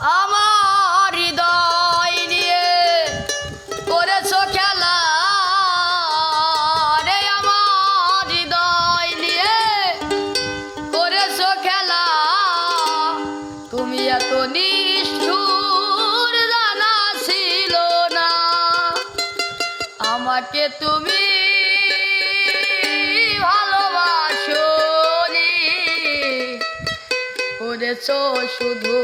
আমার হৃদয় নিয়ে খেলা। রে আমার হৃদয় নিয়ে খেলা। তুমি এত না। আমাকে তুমি শুধু।